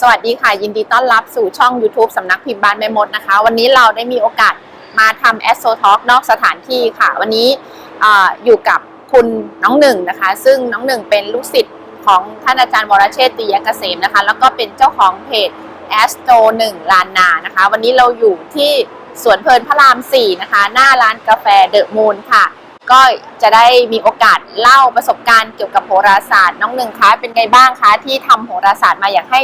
สวัสดีค่ะ ยินดีต้อนรับสู่ช่อง YouTube สำนักพิมพ์บ้านแม่มดนะคะ วันนี้เราได้มีโอกาสมาทำแอสโซทอกนอกสถานที่ค่ะ วันนี้ออยู่กับคุณน้องหนึ่งนะคะ ซึ่งน้องหนึ่งเป็นลูกศิษย์ของท่านอาจารย์วรเชษฐ์ตียกเกษมนะคะ แล้วก็เป็นเจ้าของเพจแอสโตหนึ่งลานนานะคะ วันนี้เราอยู่ที่สวนเพลินพระราม 4 นะคะ หน้าร้านกาแฟเดอะมูนค่ะ ก็จะได้มีโอกาสเล่าประสบการณ์เกี่ยวกับโหราศาสตร์ น้องหนึ่งคะเป็นไงบ้างคะที่ทำโหราศาสตร์มาอยากให้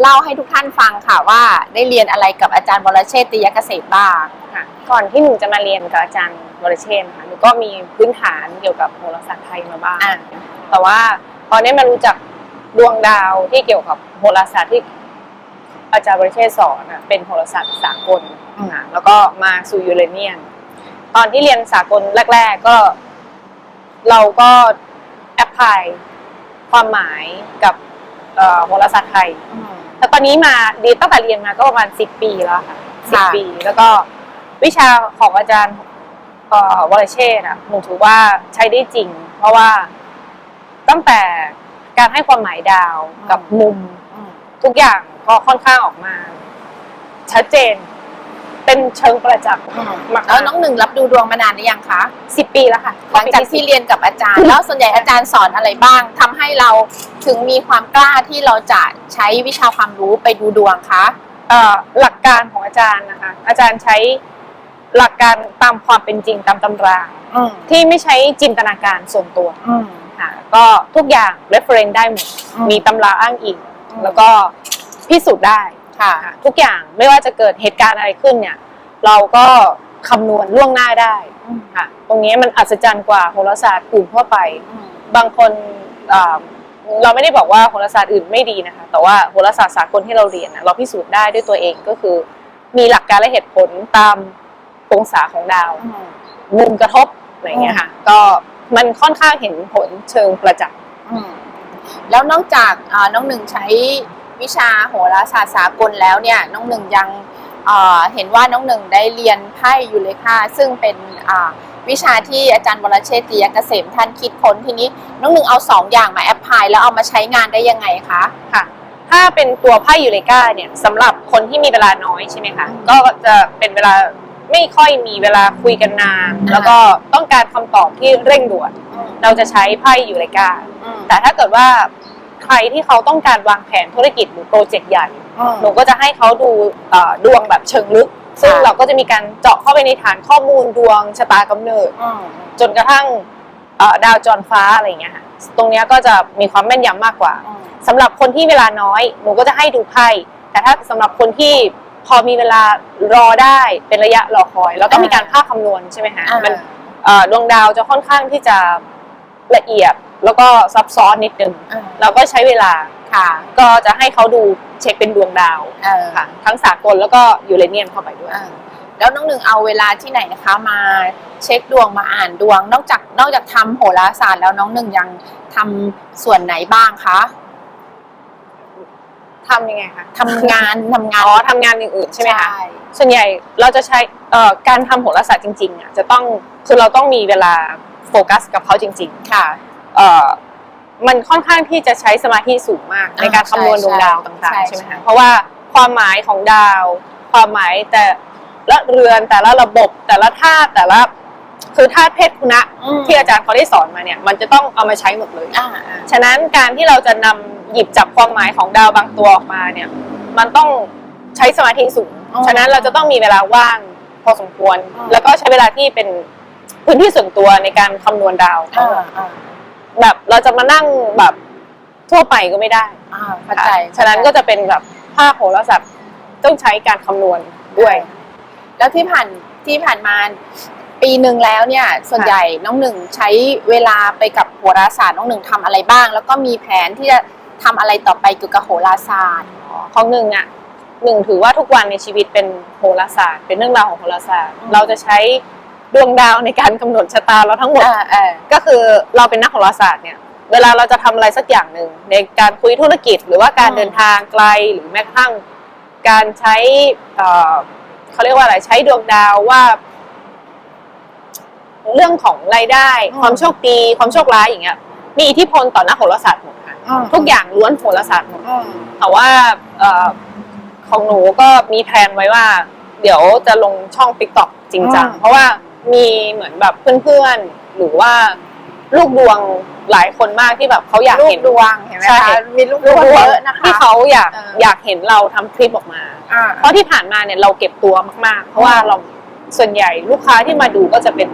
เล่าให้ทุกท่านฟังค่ะว่าได้เรียนอะไรกับอาจารย์วรเชษฐ์ตียกเกษมบ้างค่ะก่อนที่หนูจะมาเรียนกับอาจารย์วรเชษฐ์ค่ะหนูก็มีพื้นฐานเกี่ยวกับโหราศาสตร์ไทยมาบ้างอะแต่ว่าพอได้มารู้จักดวงดาวที่เกี่ยวกับโหราศาสตร์ที่อาจารย์วรเชษฐ์สอนน่ะเป็นโหราศาสตร์สากลค่ะแล้วก็มาสู่ยูเรเนียนตอนที่เรียนสากลแรก ๆก็เราก็แอพพลายความหมายกับ เอ่อโหราศาสตร์ไทย แต่ตอนนี้มาเรียนตั้งแต่เรียนมาก็ประมาณสิบปีแล้วค่ะสิบค่ะ ปี แล้วก็วิชาของอาจารย์เอ่อวรเชษฐ์อะหนูถือว่าใช้ได้จริง เพราะว่าตั้งแต่การให้ความหมายดาวกับมุม ทุกอย่างก็ค่อนข้างออกมา ชัดเจน เป็นเชิงประจักษ์มากแล้วน้องหนึ่งรับดูดวงมานานหรือยังคะสิบปีแล้วค่ะหลังจากที่เรียนกับอาจารย์ แล้วส่วนใหญ่อาจารย์สอนอะไรบ้างทำให้เราถึงมีความกล้าที่เราจะใช้วิชาความรู้ไปดูดวงคะเอ่อหลักการของอาจารย์นะคะอาจารย์ใช้หลักการตามความเป็นจริงตามตำราอืมที่ไม่ใช้จินตนาการส่วนตัวอืมค่ะก็ทุกอย่าง reference ได้หมดอืมมีตำราอ้างอิงอืมแล้วก็พิสูจน์ได้ ค่ะค่ะ ทุกอย่างไม่ว่าจะเกิดเหตุการณ์อะไรขึ้นเนี่ย เราก็คำนวณล่วงหน้าได้ค่ะ ตรงนี้มันอัศจรรย์กว่าโหราศาสตร์อื่นทั่วไป บางคนอ่าเราไม่ได้บอกว่าโหราศาสตร์อื่นไม่ดีนะคะ แต่ว่าโหราศาสตร์สากลที่เราเรียนน่ะเราพิสูจน์ได้ด้วยตัวเองก็คือ มีหลักการและเหตุผลตามองศาของดาวมุมกระทบอะไรอย่างเงี้ยค่ะ ก็มันค่อนข้างเห็นผลเชิงประจักษ์อืมแล้วนอกจากอ่าน้องหนึ่งใช้ วิชาโหราศาสตร์สากลแล้วเนี่ยน้องหนึ่งยังอ่าเห็นว่าน้องหนึ่งได้เรียนไพ่ยูเลคาซึ่งเป็นอ่าวิชาที่อาจารย์วรเชษฐ์ตียเกษมท่านคิดค้นทีนี้น้องหนึ่งเอาสองอย่างมาแอพพลายแล้วเอามาใช้งานได้ยังไงคะค่ะ ถ้าเป็นตัวไพ่ยูเลกาเนี่ยสำหรับคนที่มีเวลาน้อยใช่ไหมคะก็จะเป็นเวลาไม่ค่อยมีเวลาคุยกันนานอ่าแล้วก็ต้องการคำตอบที่เร่งด่วนเราจะใช้ไพ่ยูเลกาอืมแต่ถ้าเกิดว่า ใครที่เขาต้องการวางแผนธุรกิจหรือโปรเจกต์ใหญ่ หนูก็จะให้เขาดูเอ่อดวงแบบเชิงลึก ซึ่งค่ะเราก็จะมีการเจาะเข้าไปในฐานข้อมูลดวงชะตากำเนิดอืมจนกระทั่งเอ่อดาวจรฟ้าอะไรอย่างเงี้ยค่ะตรงเนี้ยก็จะมีความแม่นยำมากกว่าอืมสำหรับคนที่เวลาน้อยหนูก็จะให้ดูไพ่แต่ถ้าสำหรับคนที่พอมีเวลารอได้เป็นระยะรอคอย แล้วก็มีการภาคคำนวณใช่ไหมคะอ่ามัมันเอ่อดวงดาวจะค่อนข้างที่จะละเอียด แล้วก็ซับซ้อนนิดนึงอ่า เราก็ใช้เวลา ค่ะ ก็จะให้เขาดูเช็คเป็นดวงดาวเออค่ะ ทั้งสากลแล้วก็ยูเรเนียมเข้าไปด้วย อ่าแล้วน้องหนึ่งเอาเวลาที่ไหนนะคะ มาเช็คดวงมาอ่านดวง นอกจากนอกจากทำโหราศาสตร์แล้วน้องหนึ่งยังทำส่วนไหนบ้างคะทำยังไงคะทำงาน ทำงานอ๋อทำงานอย่างอื่นใช่ไหมคะ ส่วนใหญ่เราจะใช้เอ่อการทำโหราศาสตร์จริงๆอะจะต้องคือเราต้องมีเวลาโฟกัสกับเขาจริง ค่ะๆเอ่อ มันค่อนข้างที่จะใช้สมาธิสูงมากอ่าในการคำนวณใช่ดวงดาวใช่ต่างใช่ๆใช่ไหมใช่คะเพราะว่าความหมายของดาว ความหมายแต่ละเรือนแต่ละระบบแต่ละธาตุแต่ละคือธาตุเพศคุณะอืมที่อาจารย์เขาได้สอนมาเนี่ย มันจะต้องเอามาใช้หมดเลยอ่าอ่าฉะนั้นการที่เราจะนำหยิบจับความหมายของดาวบางตัวออกมาเนี่ย มันต้องใช้สมาธิสูงอ๋อฉะนั้นเราจะต้องมีเวลาว่างพอสมควรอ๋อแล้วก็ใช้เวลาที่เป็นพื้นที่ส่วนตัวในการคำนวณดาวอ่าอ่า แบบเราจะมานั่งแบบทั่วไปก็ไม่ได้อ่าเข้าใจฉะนั้นก็จะเป็นแบบภาคโหราศาสตร์ต้องใช้การคำนวณด้วย แล้วที่ผ่านที่ผ่านมาปีหนึ่งแล้วเนี่ย ส่วนค่ะใหญ่น้องหนึ่งใช้เวลาไปกับโหราศาสตร์น้องหนึ่งทำอะไรบ้าง แล้วก็มีแผนที่จะทำอะไรต่อไปเกี่ยวกับโหราศาสตร์ของหนึ่งอะหนึ่งถือว่าทุกวันในชีวิตเป็นโหราศาสตร์ เป็นเรื่องราวของโหราศาสตร์ เราจะใช้ ดวงดาวในการกำหนดชะตาเราทั้งหมดอ่าอ่าก็คือเราเป็นนักโหราศาสตร์เนี่ย เวลาเราจะทำอะไรสักอย่างหนึ่งในการคุยธุรกิจ หรือว่าการอืมเดินทางไกลหรือแม้กระทั่งการใช้เอ่อเขาเรียกว่าอะไรใช้ดวงดาวว่า เรื่องของรายได้ ความโชคดีความโชคร้ายอย่างเงี้ย มีอิทธิพลต่อนักโหราศาสตร์หมดค่ะทุกอย่างล้วนโหราศาสตร์หมดอืมแต่ว่าเอ่อของหนูก็มีแพลนไว้ว่า เดี๋ยวจะลงช่อง t ิ k t o k จริงจังอืมเพราะว่า มีเหมือนแบบเพื่อนๆ หรือว่าลูกดวงหลายคนมากที่แบบเขาอยากลูกเห็นดวงเห็นไหมใช่ คะมีลูกดลูวกงดวเยงอะนะคะ ที่เขาอยากเอออ อยากเห็นเราทำคลิปออกมา อ่า เพราะที่ผ่านมาเนี่ยเราเก็บตัวมากๆ เพราะว่าเราส่วนใหญ่ลูกค้าที่มาดูก็จะเป็น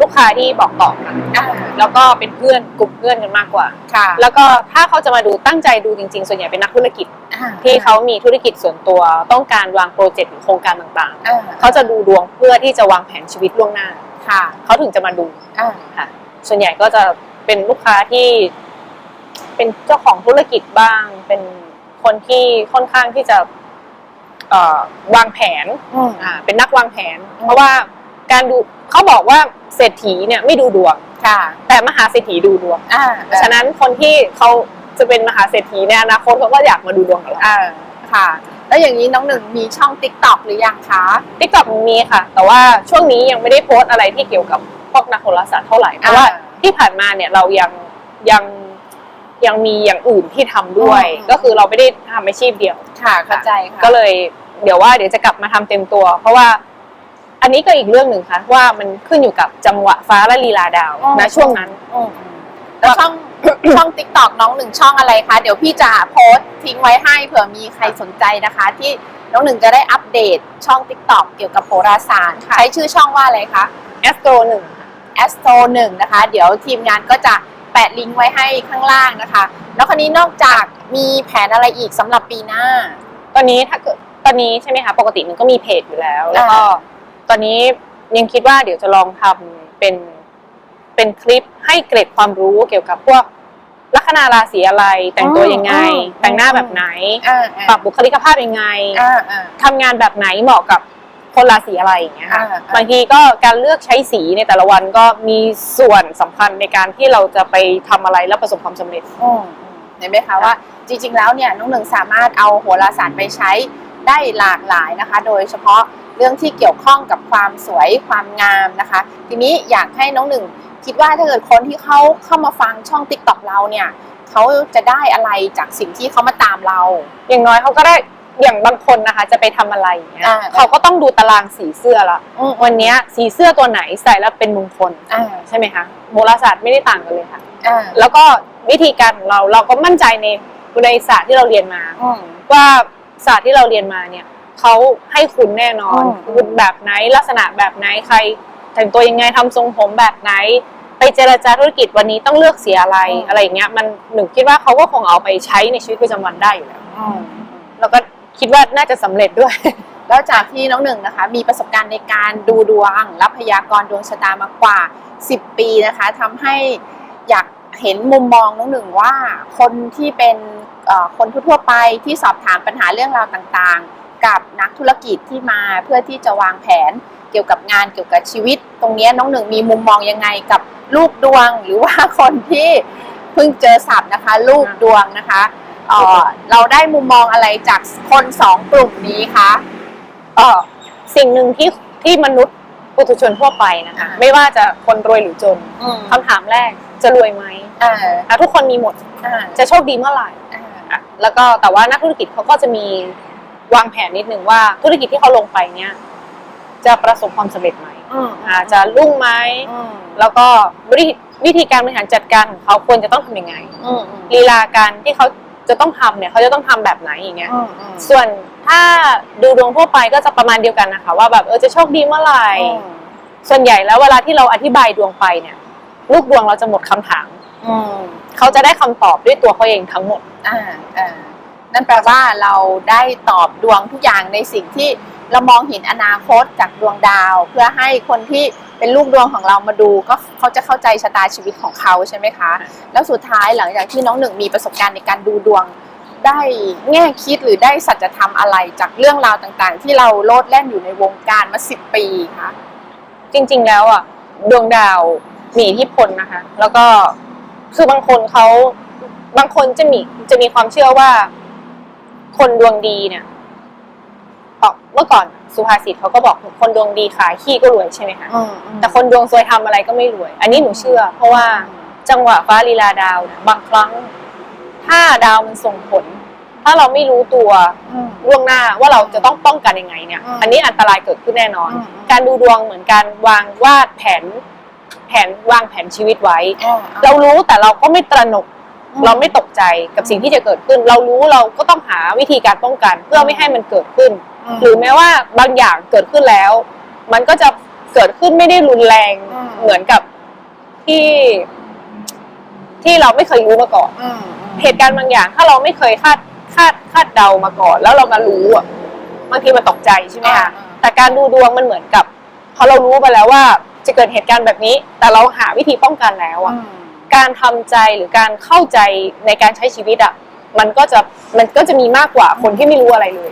ลูกค้าที่บอกต่อกันอ่าแล้วก็เป็นเพื่อนกลุ่มเพื่อนกันมากกว่าค่ะแล้วก็ถ้าเขาจะมาดูตั้งใจดูจริงๆ ส่วนใหญ่เป็นนักธุรกิจอ่าที่เขามีธุรกิจส่วนตัวต้องการวางโปรเจกต์หรือโครงการต่างอ่าๆเขาจะดูดวงเพื่อที่จะวางแผนชีวิตล่วงหน้าค่ะเขาถึงจะมาดูอ่าค่ะ ส่วนใหญ่ก็จะเป็นลูกค้าที่เป็นเจ้าของธุรกิจบ้าง เป็นคนที่ค่อนข้างที่จะเอ่อวางแผนอืมอ่า เป็นนักวางแผนอืมเพราะว่าการดู เขาบอกว่าเศรษฐีเนี่ยไม่ดูดวงค่ะ แต่มหาเศรษฐีดูดวงอ่าเพราะฉะนั้นคนที่เขาจะเป็นมหาเศรษฐีในอนาคตเขาก็อยากมาดูดวงกับเราอ่าค่ะ แล้วอย่างนี้น้องหนึ่งมีช่องติ๊กต็อกหรือยังคะทิกตอกมีค่ะ แต่ว่าช่วงนี้ยังไม่ได้โพสต์อะไรที่เกี่ยวกับพวกนักโหราศาสตร์เท่าไหร่เพราะว่าที่ผ่านมาเนี่ยเรายังยังยังมีอย่างอื่นที่ทำด้วย ก็คือเราไม่ได้ทำอาชีพเดียว ค่ะเข้าใจค่ะก็เลยเดี๋ยวว่าเดี๋ยวจะกลับมาทำเต็มตัว เพราะว่า อันนี้ก็อีกเรื่องหนึ่งค่ะ ว่ามันขึ้นอยู่กับจังหวะฟ้าและลีลาดาวอืมนะช่วงนั้น อืมแล้วช่อง ช่องติ๊กต็อกน้องหนึ่งช่องอะไรคะ เดี๋ยวพี่จะโพสต์ทิ้งไว้ให้เผื่อมีใครสนใจนะคะ ที่น้องหนึ่งจะได้อัปเดตช่องติ๊กต็อกเกี่ยวกับโหราศาสตร์ใช้ชื่อช่องว่าอะไรคะ แอสโตรหนึ่ง a s t r o หนึ่งนะคะ เดี๋ยวทีมงานก็จะแปะลิงก์ไว้ให้ข้างล่างนะคะ แล้วคราวนี้นอกจากมีแผนอะไรอีกสำหรับปีหน้า ตอนนี้ถ้าเกิดตอนนี้ใช่ไหมคะ ปกติมันก็มีเพจอยู่แล้ว แล้วก็อ่า ตอนนี้ยังคิดว่าเดี๋ยวจะลองทำเป็นเป็นคลิปให้เกร็ดความรู้เกี่ยวกับพวกลัคนาราศีอะไรแต่งตัวยังไงอืมแต่งหน้าแบบไหนอ่าปรับบุคลิกภาพยังไงอ่าอ่าทำงานแบบไหนเหมาะกับคนราศีอะไรอย่างเงี้ยค่ะอ่าอ่าบางทีก็การเลือกใช้สีในแต่ละวันก็มีส่วนสำคัญในการที่เราจะไปทำอะไรแล้วประสบความสำเร็จอืมเห็นไหมคะว่าจริง ๆ แล้วเนี่ยน้องหนึ่งสามารถเอาโหราศาสตร์ไปใช้ได้หลากหลายนะคะ โดยเฉพาะ เรื่องที่เกี่ยวข้องกับความสวยความงามนะคะ ทีนี้อยากให้น้องหนึ่งคิดว่าถ้าเกิดคนที่เขาเข้ามาฟังช่องติ๊กต็อกเราเนี่ยเขาจะได้อะไรจากสิ่งที่เขามาตามเรา อย่างน้อยเขาก็ได้อย่างบางคนนะคะจะไปทำอะไรอย่างเงี้ยอ่าเขาก็ต้องดูตารางสีเสื้อละอืมวันเนี้ยสีเสื้อตัวไหนใส่แล้วเป็นมงคลอ่าใช่ไหมคะโหราศาสตร์ไม่ได้ต่างกันเลยค่ะอ่าแล้วก็วิธีการของเราเราก็มั่นใจในในศาสตร์ที่เราเรียนมาอืมว่าศาสตร์ที่เราเรียนมาเนี่ย เขาให้คุณแน่นอนอืมคุณแบบไหนลักษณะแบบไหนใคร แต่งตัวยังไงทำทรงผมแบบไหน ไปเจรจาธุรกิจวันนี้ต้องเลือกเสียอะไรอะไรอย่างเงี้ย มันหนูคิดว่าเขาก็คงเอาไปใช้ในชีวิตประจำวันได้อยู่แล้วอืมแล้วก็คิดว่าน่าจะสำเร็จด้วยแล้วจากที่น้องหนึ่งนะคะ มีประสบการณ์ในการดูดวงรับพยากรณ์ดวงชะตามากว่า 10 ปีนะคะทำให้อยากเห็นมุมมองน้องหนึ่งว่าคนที่เป็นเอ่อคนทั่วๆไปที่สอบถามปัญหาเรื่องราวต่างๆ กับนักธุรกิจที่มาเพื่อที่จะวางแผนเกี่ยวกับงานเกี่ยวกับชีวิต ตรงเนี้ยน้องหนึ่งมีมุมมองยังไงกับลูกดวงหรือว่าคนที่เพิ่งเจอศัพท์นะคะ ลูกดวงนะคะเอ่อเราได้มุมมองอะไรจากคนสองกลุ่มนี้คะเออสิ่งหนึ่งที่ที่มนุษย์ปุถุชนทั่วไปนะคะอ่าไม่ว่าจะคนรวยหรือจนอืมคำถามแรกจะรวยไหมอ่าอะทุกคนมีหมดอ่าจะโชคดีเมื่อไหร่อ่าอะแล้วก็แต่ว่านักธุรกิจเขาก็จะมี วางแผนนิดนึงว่าธุรกิจที่เขาลงไปเนี่ยจะประสบความสำเร็จไหมอืมอ่าจะรุ่งไหมอืมแล้วก็วิธีวิธีการบริหารจัดการของเขาควรจะต้องทำยังไงอืมลีลาการที่เขาจะต้องทำเนี่ยเขาจะต้องทำแบบไหนอย่างเงี้ยอืมอืมส่วนถ้าดูดวงทั่วไปก็จะประมาณเดียวกันนะคะ ว่าแบบเออจะโชคดีเมื่อไหร่ส่วนใหญ่แล้วเวลาที่เราอธิบายดวงไปเนี่ย ลูกดวงเราจะหมดคำถามอืมเขาจะได้คำตอบด้วยตัวเขาเองทั้งหมดอ่าอ่า นั่นแปลว่าเราได้ตอบดวงทุกอย่างในสิ่งที่เรามองเห็นอนาคตจากดวงดาว เพื่อให้คนที่เป็นลูกดวงของเรามาดูก็เขาจะเข้าใจชะตาชีวิตของเขาใช่ไหมคะ แล้วสุดท้ายหลังจากที่น้องหนึ่งมีประสบการณ์ในการดูดวงได้แง่คิดหรือได้สัจธรรมอะไรจากเรื่องราวต่างๆ ที่เราโลดแล่นอยู่ในวงการมาสิบปีคะจริงๆแล้วอะดวงดาวมีอิทธิพลนะคะ แล้วก็คือบางคนเขาบางคนจะมีจะมีความเชื่อว่า คนดวงดีเนี่ยเอ่อเมื่อก่อนสุภาษิตเขาก็บอกคนดวงดีขายขี้ก็รวยใช่ไหมคะแต่คนดวงซวยทำอะไรก็ไม่รวย อันนี้หนูเชื่อ เพราะว่าจังหวะฟ้าลีลาดาวเนี่ยบางครั้ง ถ้าดาวมันส่งผล ถ้าเราไม่รู้ตัวล่วงหน้าว่าเราจะต้องป้องกันยังไงเนี่ยอืมอันนี้อันตรายเกิดขึ้นแน่นอนอืมการดูดวงเหมือนการวางวาดแผน แผนวางแผนชีวิตไว้ เราเรารู้แต่เราก็ไม่ตระหนก เราไม่ตกใจกับสิ่งที่จะเกิดขึ้น เรารู้เราก็ต้องหาวิธีการป้องกัน เพื่อไม่ให้มันเกิดขึ้น หรือแม้ว่าบางอย่างเกิดขึ้นแล้ว มันก็จะเกิดขึ้นไม่ได้รุนแรงอืมเหมือนกับที่ ที่เราไม่เคยรู้มาก่อนเหตุการณ์บางอย่าง ถ้าเราไม่เคยคาดคาดคาดเดามาก่อน แล้วเรามารู้อะบางทีมันตกใจใช่ไหมคะแต่การดูดวงมันเหมือนกับพอเรารู้ไปแล้วว่าจะเกิดเหตุการณ์แบบนี้ แต่เราหาวิธีป้องกันแล้วอะ การทำใจหรือการเข้าใจในการใช้ชีวิตอะมันก็จะมันก็จะมีมากกว่าคนที่ไม่รู้อะไรเลย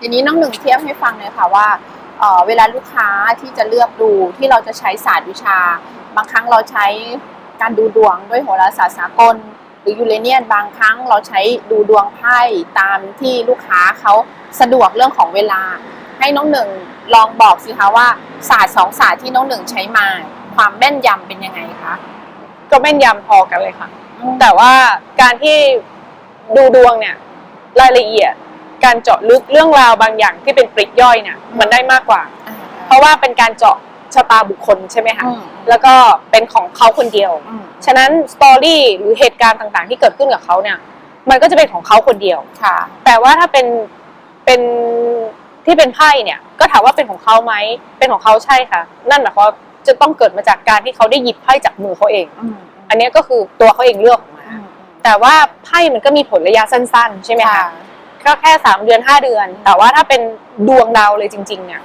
ทีนี้น้องหนึ่งเทียบให้ฟังเลยค่ะว่าเเวลาลูกค้าที่จะเลือกดูที่เราจะใช้ศาสตร์วิชา บางครั้งเราใช้การดูดวงด้วยโหราศาสตร์สากล หรือยูเรเนียนบางครั้งเราใช้ดูดวงไพ่ตามที่ลูกค้าเขาสะดวกเรื่องของเวลา ให้น้องหนึ่งลองบอกสิคะว่าศาสตร์สองศาสตร์ที่น้องหนึ่งใช้มา ความแม่นยำเป็นยังไงคะ ก็แม่นยำพอกันเลยค่ะ แต่ว่าการที่ดูดวงเนี่ยรายละเอียด การเจาะลึกเรื่องราวบางอย่างที่เป็นปริกย่อยเนี่ยมันได้มากกว่า เพราะว่าเป็นการเจาะชะตาบุคคลใช่ไหมคะอืมแล้วก็เป็นของเขาคนเดียวอืมฉะนั้นสตอรี่หรือเหตุการณ์ต่างๆ ที่เกิดขึ้นกับเขาเนี่ย มันก็จะเป็นของเขาคนเดียวค่ะ แต่ว่าถ้าเป็นเป็นที่เป็นไพ่เนี่ย ก็ถามว่าเป็นของเขาไหมเป็นของเขาใช่ค่ะ นั่นหมายความว่า จะต้องเกิดมาจากการที่เขาได้หยิบไพ่จากมือเขาเองอืมอันเนี้ยก็คือตัวเขาเองเลือกออกมาอืมแต่ว่าไพ่มันก็มีผลระยะสั้น ๆ ใช่ไหมค่ะคะก็แค่สามเดือนห้าเดือน แต่ว่าถ้าเป็นดวงดาวเลยจริง ๆ เนี่ย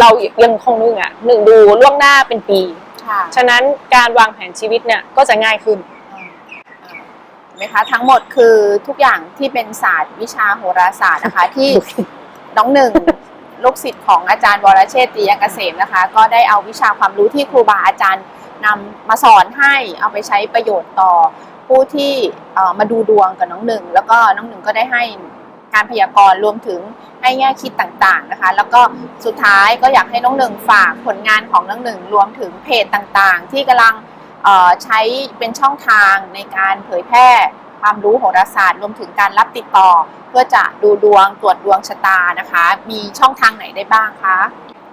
เรายังคงนึงอะหนึ่งดูล่วงหน้าเป็นปีค่ะฉะนั้นการวางแผนชีวิตเนี่ยก็จะง่ายขึ้นอืมอ่าเห็นไหมคะทั้งหมดคือทุกอย่างที่เป็นศาสตร์วิชาโหราศาสตร์นะคะที่น้องหนึ่ง ลูกศิษย์ของอาจารย์วรเชษฐ์ตรียเกษมนะคะ ก็ได้เอาวิชาความรู้ที่ครูบาอาจารย์นำมาสอนให้เอาไปใช้ประโยชน์ต่อผู้ที่มาดูดวงกับน้องหนึ่ง แล้วก็น้องหนึ่งก็ได้ให้การพยากรณ์รวมถึงให้แง่คิดต่างๆนะคะ แล้วก็สุดท้ายก็อยากให้น้องหนึ่งฝากผลงานของน้องหนึ่งรวมถึงเพจต่างๆ ที่กำลังใช้เป็นช่องทางในการเผยแพร่ ความรู้โหราศาสตร์รวมถึงการรับติดต่อ เพื่อจะดูดวงตรวจดวงชะตานะคะ มีช่องทางไหนได้บ้างคะ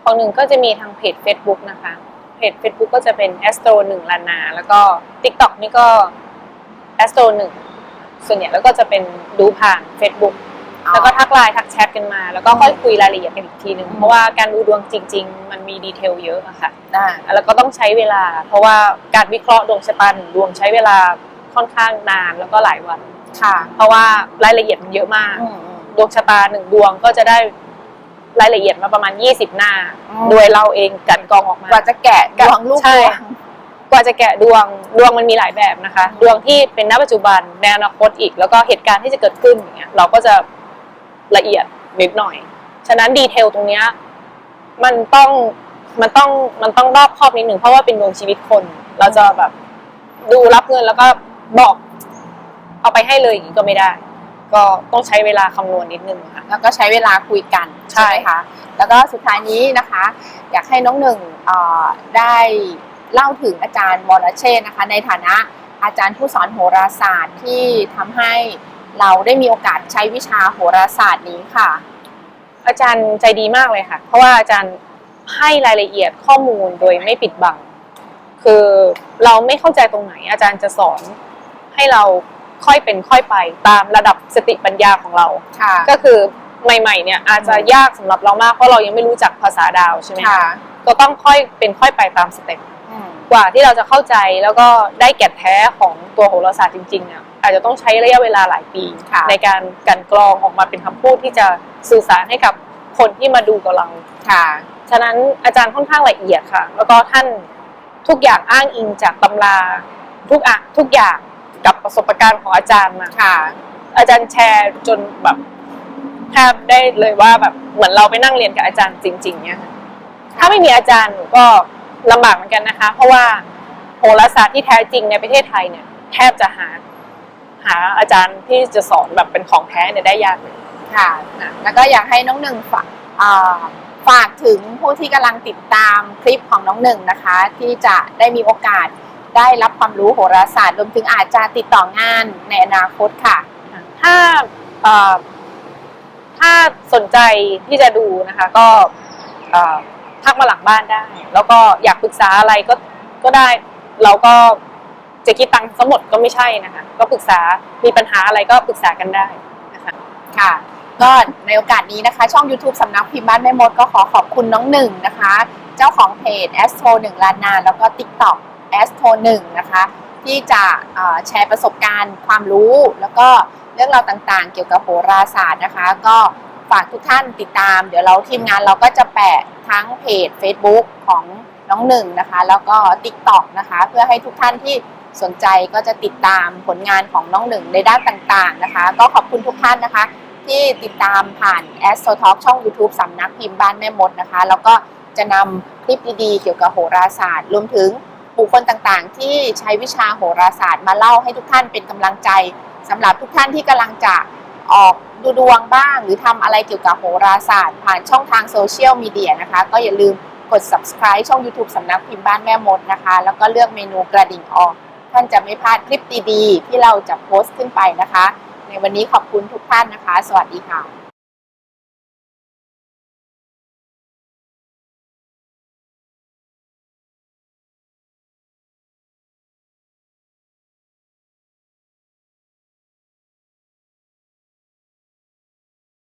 ของหนึ่งก็จะมีทางเพจ Facebook นะคะเพจ Facebook ก็จะเป็น Astro หนึ่งลานา แล้วก็ TikTok นี่ก็ Astro หนึ่งส่วนใหญ่แล้วก็จะเป็นดูผ่าน Facebook แล้วก็ทักไลน์ทักแชทกันมา แล้วก็ค่อยคุยรายละเอียดกันอีกทีหนึ่งเพราะว่าการดูดวงจริง ๆ มันมีดีเทลเยอะอะค่ะได้แล้วก็ต้องใช้เวลา เพราะว่าการวิเคราะห์ดวงชะตาหนึ่งดวงใช้เวลา ค่อนข้างนานแล้วก็หลายวัน ค่ะ เพราะว่ารายละเอียดมันเยอะมาก อืมอืมดวงชะตาหนึ่งดวงก็จะได้รายละเอียดมาประมาณ 20 หน้าอืมโดยเราเองกลันกรองออกมา กว่าจะแกะดวงลูกใช่ ดวง กว่าจะแกะดวงดวงมันมีหลายแบบนะคะดวงที่เป็นณปัจจุบันในอนาคตอีก แล้วก็เหตุการณ์ที่จะเกิดขึ้นอย่างเงี้ยเราก็จะละเอียดนิดหน่อย ฉะนั้นดีเทลตรงเนี้ยมันต้องมันต้องมันต้องรอบครอบนิดหนึ่งเพราะว่าเป็นดวงชีวิตคน เราจะแบบดูรับเงินแล้วก็ บอก เอาไปให้เลยอย่างนี้ก็ไม่ได้ ก็ต้องใช้เวลาคำนวณนิดนึงค่ะ แล้วก็ใช้เวลาคุยกันใช่ ใช่ไหมคะแล้วก็สุดท้ายนี้นะคะ อยากให้น้องหนึ่งเอ่อได้เล่าถึงอาจารย์วรเชษฐ์นะคะ ในฐานะอาจารย์ผู้สอนโหราศาสตร์ที่ทำให้เราได้มีโอกาสใช้วิชาโหราศาสตร์นี้ค่ะ อาจารย์ใจดีมากเลยค่ะ เพราะว่าอาจารย์ให้รายละเอียดข้อมูลโดยไม่ปิดบัง คือเราไม่เข้าใจตรงไหนอาจารย์จะสอน ให้เราค่อยเป็นค่อยไปตามระดับสติปัญญาของเรา ค่ะ ก็คือใหม่ๆเนี่ยอาจจะยากสำหรับเรามากเพราะเรายังไม่รู้จักภาษาดาวใช่ไหมค่ะก็ต้องค่อยเป็นค่อยไปตามสเต็ปอืมกว่าที่เราจะเข้าใจแล้วก็ได้แก่นแท้ของตัวโหราศาสตร์จริงๆเนี่ยอาจจะต้องใช้ระยะเวลาหลายปี ค่ะ ในการกลันกรองออกมาเป็นคำพูดที่จะสื่อสารให้กับคนที่มาดูกับเรา ค่ะ ฉะนั้นอาจารย์ค่อนข้างละเอียดค่ะ แล้วก็ท่านทุกอย่างอ้างอิงจากตำราทุกอะทุกอย่าง กับประสบการณ์ของอาจารย์มาค่ะ อาจารย์แชร์จนแบบแทบได้เลยว่าแบบเหมือนเราไปนั่งเรียนกับอาจารย์จริง ๆ เนี่ยค่ะถ้าไม่มีอาจารย์หนูก็ลำบากเหมือนกันนะคะ เพราะว่าโหราศาสตร์ที่แท้จริงในประเทศไทยเนี่ย แทบจะหา หาอาจารย์ที่จะสอนแบบเป็นของแท้เนี่ยได้ยากเลยค่ะ แล้วก็อยากให้น้องหนึ่งฝากอ่าฝากถึงผู้ที่กำลังติดตามคลิปของน้องหนึ่งนะคะ ที่จะได้มีโอกาส ได้รับความรู้โหราศาสตร์รวมถึงอาจจะติดต่องานในอนาคตค่ะ ถ้าเอ่อถ้าสนใจที่จะดูนะคะ ก็เอ่อทักมาหลังบ้านได้ แล้วก็อยากปรึกษาอะไรก็ก็ได้เราก็จะคิดตังค์ทั้งหมดก็ไม่ใช่นะคะ ก็ปรึกษามีปัญหาอะไรก็ปรึกษากันได้นะคะค่ะก็ในโอกาสนี้นะคะ ช่อง YouTube สำนักพิมพ์บ้านแม่มดก็ขอขอบคุณน้องหนึ่งนะคะ เจ้าของเพจ a s t r o 1ล้านนาแล้วก็ TikTok a s t r o 1นะคะ ที่จะแชร์ประสบการณ์ความรู้ แล้วก็เรื่องราวต่างๆ เกี่ยวกับโหราศาสตร์นะคะ ก็ฝากทุกท่านติดตาม เดี๋ยวเราทีมงานเราก็จะแปะทั้งเพจ Facebook ของน้องหนึ่งนะคะ แล้วก็ TikTok นะคะ เพื่อให้ทุกท่านที่สนใจก็จะติดตามผลงานของน้องหนึ่งในด้านต่างๆนะคะ ก็ขอบคุณทุกท่านนะคะ ที่ติดตามผ่าน a s t r o Talk ช่อง YouTube สำนักพิมพ์บ้านแม่มดนะคะ แล้วก็จะนำคลิปดีๆ เกี่ยวกับโหราศาสตร์รวมถึง บุคคลต่างๆ ที่ใช้วิชาโหราศาสตร์มาเล่าให้ทุกท่านเป็นกำลังใจสำหรับทุกท่านที่กำลังจะออกดูดวงบ้าง หรือทำอะไรเกี่ยวกับโหราศาสตร์ ผ่านช่องทางโซเชียลมีเดียนะคะ ก็อย่าลืมกด subscribe ช่อง YouTube สำนักพิมพ์บ้านแม่มดนะคะ แล้วก็เลือกเมนูกระดิ่งออก ท่านจะไม่พลาดคลิปดีๆ ที่เราจะโพสต์ขึ้นไปนะคะ ในวันนี้ขอบคุณทุกท่านนะคะ สวัสดีค่ะ